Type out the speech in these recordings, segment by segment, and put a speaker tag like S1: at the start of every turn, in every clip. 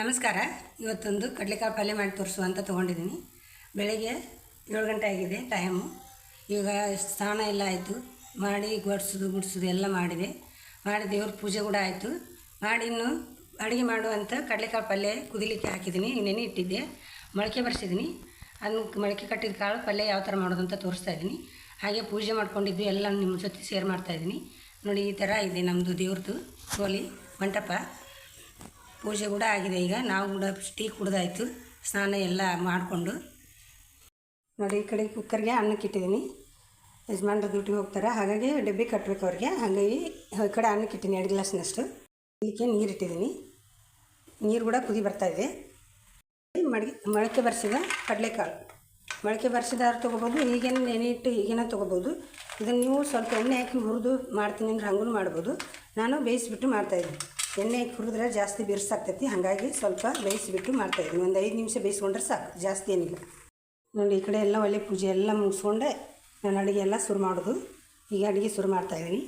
S1: ನಮಸ್ಕಾರ. ಇವತ್ತೊಂದು ಕಡಲೆಕಾಯಿ ಪಲ್ಯ ಮಾಡಿ ತೋರಿಸು ಅಂತ ತೊಗೊಂಡಿದ್ದೀನಿ. ಬೆಳಗ್ಗೆ ಏಳು ಗಂಟೆ ಆಗಿದೆ ಟೈಮು ಈಗ ಸ್ನಾನ ಎಲ್ಲ ಆಯಿತು. ಮಾಡಿ ಗೊಡ್ಸೋದು, ಗುಡ್ಸೋದು ಎಲ್ಲ ಮಾಡಿದೆ. ಮಾಡಿ ದೇವ್ರ ಪೂಜೆ ಕೂಡ ಆಯಿತು. ಮಾಡಿ ಇನ್ನು ಅಡುಗೆ ಮಾಡುವಂಥ ಕಡಲೆಕಾಳು ಪಲ್ಯ ಕುದಿಲಿಕ್ಕೆ ಹಾಕಿದ್ದೀನಿ. ನೆನೆ ಇಟ್ಟಿದ್ದೆ. ಮೊಳಕೆ ಬರ್ಸಿದ್ದೀನಿ. ಅದನ್ನ ಮೊಳಕೆ ಕಟ್ಟಿದ ಕಾಳು ಪಲ್ಯ ಯಾವ ಥರ ಮಾಡೋದು ಅಂತ ತೋರಿಸ್ತಾ ಇದ್ದೀನಿ. ಹಾಗೆ ಪೂಜೆ ಮಾಡ್ಕೊಂಡಿದ್ದು ಎಲ್ಲ ನಿಮ್ಮ ಜೊತೆ ಶೇರ್ ಮಾಡ್ತಾಯಿದ್ದೀನಿ ನೋಡಿ ಈ ಥರ ಇದೆ ನಮ್ಮದು ದೇವ್ರದ್ದು ಕೋಲಿ ಮಂಟಪ. ಪೂಜೆ ಕೂಡ ಆಗಿದೆ ಈಗ. ನಾವು ಕೂಡ ಟೀ ಕುಡ್ದಾಯ್ತು. ಸ್ನಾನ ಎಲ್ಲ ಮಾಡಿಕೊಂಡು. ನೋಡಿ, ಈ ಕಡೆ ಕುಕ್ಕರ್ಗೆ ಅನ್ನಕ್ಕೆ ಇಟ್ಟಿದ್ದೀನಿ. ಯಜಮಾನ್ರು ಡ್ಯೂಟಿಗೆ ಹೋಗ್ತಾರೆ. ಹಾಗಾಗಿ ಡಬ್ಬಿ ಕಟ್ಟಬೇಕು ಅವ್ರಿಗೆ. ಹಾಗಾಗಿ ಈ ಕಡೆ ಅನ್ನಕ್ಕೆ ಇಟ್ಟಿನಿ ಎರಡು ಗ್ಲಾಸ್ನಷ್ಟು. ಇದಕ್ಕೆ ನೀರು ಇಟ್ಟಿದ್ದೀನಿ. ನೀರು ಕೂಡ ಕುದಿ ಬರ್ತಾಯಿದೆ ಮಡಿಗೆ, ಮೊಳಕೆ ಬರ್ಸಿದ ಕಡಲೆಕಾಳು. ಮೊಳಕೆ ಬರ್ಸಿದಾರು ತೊಗೋಬೋದು? ಈಗೇನು ನೆನೆ ಇಟ್ಟು ಈಗೇನ ತೊಗೋಬೋದು. ಇದನ್ನು ನೀವು ಸ್ವಲ್ಪ ಎಣ್ಣೆ ಹಾಕಿ ಹುರಿದು ಮಾಡ್ತೀನಿ ಅಂದ್ರೆ ಹಂಗೂ ಮಾಡ್ಬೋದು. ನಾನು ಬೇಯಿಸಿಬಿಟ್ಟು ಮಾಡ್ತಾಯಿದ್ದೀನಿ ಎಣ್ಣೆ ಹುರಿದ್ರೆ ಜಾಸ್ತಿ ಬಿರ್ಸಾಗ್ತೈತಿ. ಹಾಗಾಗಿ ಸ್ವಲ್ಪ ಬೇಯಿಸಿಬಿಟ್ಟು ಮಾಡ್ತಾಯಿದ್ದೀನಿ ಒಂದು ಐದು ನಿಮಿಷ ಬೇಯಿಸ್ಕೊಂಡ್ರೆ ಸಾಕು. ಜಾಸ್ತಿ ಏನಿಲ್ಲ. ನೋಡಿ, ಈ ಕಡೆ ಎಲ್ಲ ಒಳ್ಳೆ ಪೂಜೆ ಎಲ್ಲ ಮುಗಿಸ್ಕೊಂಡೆ. ನಾನು ಅಡುಗೆ ಎಲ್ಲ ಶುರು ಮಾಡೋದು. ಈಗ ಅಡುಗೆ ಶುರು ಮಾಡ್ತಾಯಿದ್ದೀನಿ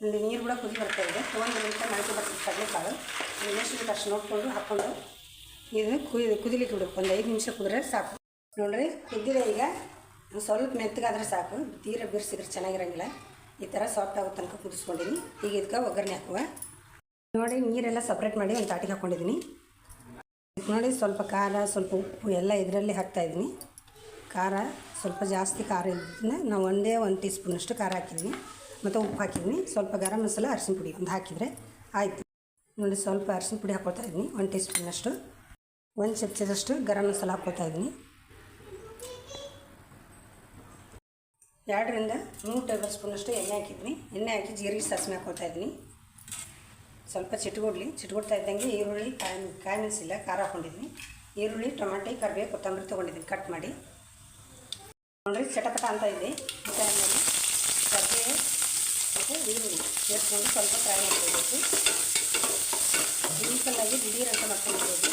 S1: ನೋಡಿ, ನೀರು ಕೂಡ ಕುದಿ ಬರ್ತಾಯಿದೆ ಒಂದು ನಿಮಿಷ ನಾಲ್ಕು ಬರ್ತದೆ ಕಡಲೆಕಾಳು ಎಷ್ಟು ಅಷ್ಟು ನೋಡಿಕೊಂಡು ಹಾಕ್ಕೊಂಡು ಇದು ಕುದಿ, ಕುದಿಲಿಕ್ಕೆ ಬಿಡಬೇಕು ಒಂದು ಐದು ನಿಮಿಷ ಕುದ್ರೆ ಸಾಕು. ನೋಡ್ರಿ, ಕುದ್ದಿದೆ ಈಗ. ಸ್ವಲ್ಪ ಮೆತ್ತಗಾದ್ರೆ ಸಾಕು. ತೀರ ಬಿರ್ಸಿದ್ರೆ ಚೆನ್ನಾಗಿರೋಂಗಿಲ್ಲ. ಈ ಥರ ಸಾಫ್ಟ್ ಆಗೋ ತನಕ ಕುದಿಸ್ಕೊಂಡಿನಿ. ಈಗ ಇದಕ್ಕೆ ಒಗ್ಗರಣೆ ಹಾಕುವ. ನೋಡಿ, ನೀರೆಲ್ಲ ಸಪ್ರೇಟ್ ಮಾಡಿ ಒಂದು ತಾಟಿಗೆ ಹಾಕ್ಕೊಂಡಿದ್ದೀನಿ. ನೋಡಿ, ಸ್ವಲ್ಪ ಖಾರ, ಸ್ವಲ್ಪ ಉಪ್ಪು ಎಲ್ಲ ಇದರಲ್ಲಿ ಹಾಕ್ತಾಯಿದ್ದೀನಿ ಖಾರ, ಸ್ವಲ್ಪ ಜಾಸ್ತಿ ಖಾರ ಇದ್ದನ್ನ ನಾವು ಒಂದೇ ಒಂದು ಟೀ ಸ್ಪೂನಷ್ಟು ಖಾರ ಹಾಕಿದ್ದೀನಿ. ಮತ್ತು ಉಪ್ಪು ಹಾಕಿದ್ದೀನಿ. ಸ್ವಲ್ಪ ಗರಂ ಮಸಾಲೆ, ಅರಿಶಿನ ಪುಡಿ ಒಂದು ಹಾಕಿದರೆ ಆಯಿತು. ನೋಡಿ, ಸ್ವಲ್ಪ ಅರಿಶಿನ ಪುಡಿ ಹಾಕ್ಕೊಳ್ತಾ ಇದ್ದೀನಿ, ಒಂದು ಟೀ ಸ್ಪೂನಷ್ಟು ಒಂದು ಚಮಚದಷ್ಟು ಗರಂ ಮಸಾಲ ಹಾಕ್ಕೊಳ್ತಾ ಇದ್ದೀನಿ. ಎರಡರಿಂದ ಮೂರು ಟೇಬಲ್ ಸ್ಪೂನಷ್ಟು ಎಣ್ಣೆ ಹಾಕಿದ್ದೀನಿ. ಎಣ್ಣೆ ಹಾಕಿ ಜೀರಿಗೆ ಸಾಸಿವೆ ಹಾಕ್ಕೊಳ್ತಾ ಇದ್ದೀನಿ. ಸ್ವಲ್ಪ ಚಿಟ್ಕೊಡ್ಲಿ ಚಿಟ್ಕೊಡ್ತಾ ಇದ್ದಂಗೆ ಈರುಳ್ಳಿ ಕಾಯಿ ಕಾಯಿ ಮೆಣಸಿಲ್ಲ ಖಾರ ಹಾಕ್ಕೊಂಡಿದ್ದೀನಿ ಈರುಳ್ಳಿ, ಟೊಮೆಟೊ, ಕರಿಬೇವು, ಕೊತ್ತಂಬರಿ ತೊಗೊಂಡಿದ್ದೀನಿ ಕಟ್ ಮಾಡಿ. ನೋಡ್ರಿ ಚಟಪಟ ಅಂತ ಇದೆ. ಆಮೇಲೆ ಕರಿಬೇವು ಮತ್ತು ಈರುಳ್ಳಿ ಸೇರಿಸ್ಕೊಂಡು ಸ್ವಲ್ಪ ಫ್ರೈ ಮಾಡ್ಕೋಬೇಕು ಸಿಂಪಲ್ಲಾಗಿ ದಿಢೀರ್ ಅಂತ ಮಾಡ್ಕೊಂಡಿರ್ಬೋದು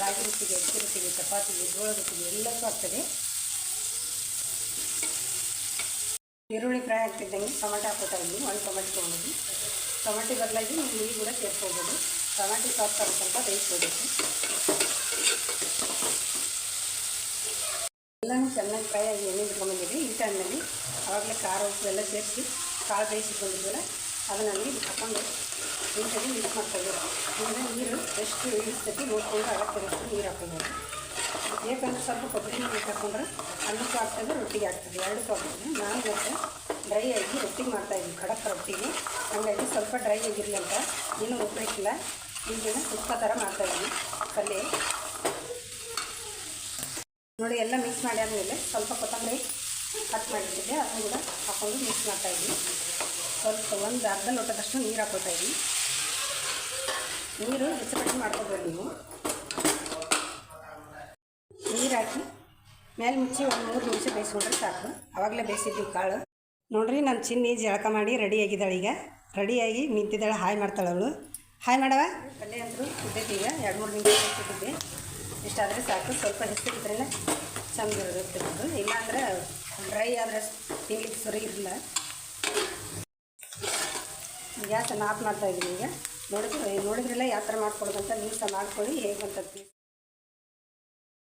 S1: ರಾಗಿ ರೊಟ್ಟಿಗೆ ಅಕ್ಕಿ ರೊಟ್ಟಿಗೆ ಚಪಾತಿಗೆ, ಜೋಳ ರೊಟ್ಟಿಗೆ ಎಲ್ಲಕ್ಕೂ ಆಗ್ತದೆ. ಈರುಳ್ಳಿ ಫ್ರೈ ಆಗ್ತಿದ್ದಂಗೆ ಟೊಮೆಟೊ ಹಾಕೋತಾ ಇದ್ದೀನಿ ಒಂದು ಟೊಮೆಟೊ ತೊಗೊಂಡಿದ್ವಿ. ಟೊಮೆಟೊ ಬದಲಾಗಿ ನೀವು ಹುಳಿ ಕೂಡ ಸೇರ್ಕೋಬೋದು ಟೊಮೆಟೊ ಸಾಫ್ಟ್ ಆಗೋ ಸ್ವಲ್ಪ ಬೇಯಿಸ್ಕೋಬೇಕು ಎಲ್ಲನೂ ಚೆನ್ನಾಗಿ ಫ್ರೈ ಆಗಿ ಎಣ್ಣೆ ಬಿಟ್ಕೊಂಡ್ಬಂದಿದೆ ಈ ಟೈಮ್ನಲ್ಲಿ ಆವಾಗಲೇ ಖಾರ ಉಪ್ಪು ಎಲ್ಲ ಸೇರಿಸಿ ಕಾಳು ಬೇಯಿಸಿಕೊಂಡಿದ್ವಲ್ಲ ಅದನ್ನು ನೀರು ಹಾಕೊಂಡು ನೀಟಾಗಿ ಮಿಕ್ಸ್ ಮಾಡ್ಕೊಳ್ಬೇಕು ಅಂದರೆ ನೀರು ಎಷ್ಟು ಇಳಿಸ್ತೈತಿ ನೋಡ್ಕೊಂಡು ಅಗತ್ಯದಷ್ಟು ನೀರು ಹಾಕ್ಕೊಳ್ಬೇಕು ಬೇಕಂದ್ರೆ ಸ್ವಲ್ಪ ಕೊಬ್ಬರಿ ನೀರು ಹಾಕೊಂಡ್ರೆ ಅನ್ನಕ್ಕೂ ಆಗ್ತದೆ ರೊಟ್ಟಿಗೆ ಆಗ್ತದೆ. ಎರಡಕ್ಕೂ ಆಗ್ತದೆ ನಾನು ಮತ್ತೆ ಡ್ರೈ ಆಗಿ ರೊಟ್ಟಿ ಮಾಡ್ತಾಯಿದ್ವಿ ಖಡಕ್ ರೊಟ್ಟಿಗೆ ಹಂಗಾಗಿ ಸ್ವಲ್ಪ ಡ್ರೈ ಆಗಿರಲಿ ಅಂತ ಇನ್ನೂ ಉಪ್ಪರಿಕಿಲ್ಲ ಈಗಿನ ತುಪ್ಪ ಥರ ಮಾಡ್ತಾಯಿದ್ವಿ ಪಲ್ಯ. ನೋಡಿ, ಎಲ್ಲ ಮಿಕ್ಸ್ ಮಾಡಿ ಆದಮೇಲೆ ಸ್ವಲ್ಪ ಕೊತ್ತಂಬರಿ ಕಟ್ ಮಾಡಿದ್ದೆ, ಅದನ್ನು ಕೂಡ ಹಾಕೊಂಡು ಮಿಕ್ಸ್ ಮಾಡ್ತಾಯಿದ್ವಿ ಸ್ವಲ್ಪ ಒಂದು ಅರ್ಧ ಲೋಟದಷ್ಟು ನೀರು ಹಾಕೋತಾ ಇದ್ದೀನಿ ನೀರು ಹೆಚ್ಚು ಮಾಡ್ಕೋಬೋದು ನೀವು. ನೀರು ಹಾಕಿ ಮೇಲೆ ಮುಚ್ಚಿ ಒಂದು ಮೂರು ನಿಮಿಷ ಬೇಯಿಸ್ಕೊಂಡ್ರೆ ಸಾಕು. ಆವಾಗಲೇ ಬೇಯಿಸಿದ್ವಿ ಕಾಳು. ನೋಡ್ರಿ ನಮ್ಮ ಚಿನ್ನಿ ಜಳಕ ಮಾಡಿ ರೆಡಿ ರೆಡಿಯಾಗಿದ್ದಾಳೆ ಈಗ. ರೆಡಿಯಾಗಿ ನಿಂತಿದ್ದಾಳೆ, ಹಾಯ್ ಮಾಡ್ತಾಳೆ ಅವಳು. ಹಾಯ್ ಮಾಡವ. ಪಲ್ಯ ಅಂದರು ಕುದ್ದೈತಿ ಈಗ. ಎರಡು ಮೂರು ನಿಮಿಷ ಇಟ್ಟಿದ್ದೆ ಇಷ್ಟಾದರೆ ಸಾಕು, ಸ್ವಲ್ಪ ಹೆಸರಿದ್ರೇ ಚಂದ ಅದು ಇಲ್ಲಾಂದ್ರೆ ಡ್ರೈ ಆದರೆ ತಿನ್ಲಿಕ್ಕೆ ಸರಿ ಇರಲಿಲ್ಲ. ಗ್ಯಾಸನ್ನು ಆಫ್ ಮಾಡ್ತಾಯಿದ್ದೀನಿ ಈಗ. ನೋಡಿದ್ರೆ, ನೋಡಿದ್ರೆಲ್ಲ ಯಾವ ಥರ ಮಾಡ್ಕೊಡೋದಂತ ನೀವು ಸಹ ಮಾಡ್ಕೊಳ್ಳಿ ಹೇಗೆ ಅಂತ